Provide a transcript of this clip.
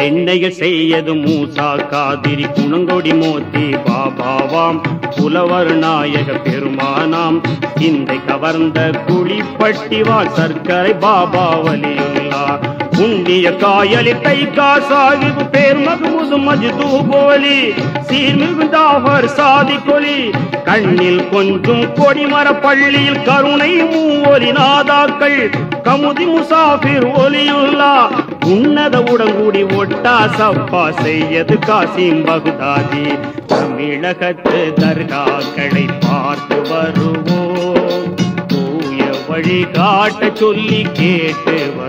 சிந்தைகள் செய்யது மூசா காதிரி குணங்கொடி மோத்தி பாபாவாம் புலவர் நாயக பெருமானாம். சிந்தை கவர்ந்த குழிப்பட்டிவால் சர்க்கரை பாபா வலியுள்ளா உண்டிய காயலி கை காசாகிபு பேர் மகமுது மஜ்தூ போலி. சீர்மிகுந்தாவர் சாதி கொலி. கண்ணில் கொஞ்சம் கொடிமர பள்ளியில் கருணை மூவொலி நாதாக்கள். கமுதி முசாஃபிர் ஒலியுள்ளா. உன்னதவுடன் கூடி ஒட்டா சப்பா செய்யது காசிம் பகுதாதி. தமிழகத்து தர்காக்களை பார்த்து வருவோம். தூய வழிகாட்ட சொல்லி கேட்டு வருவோம்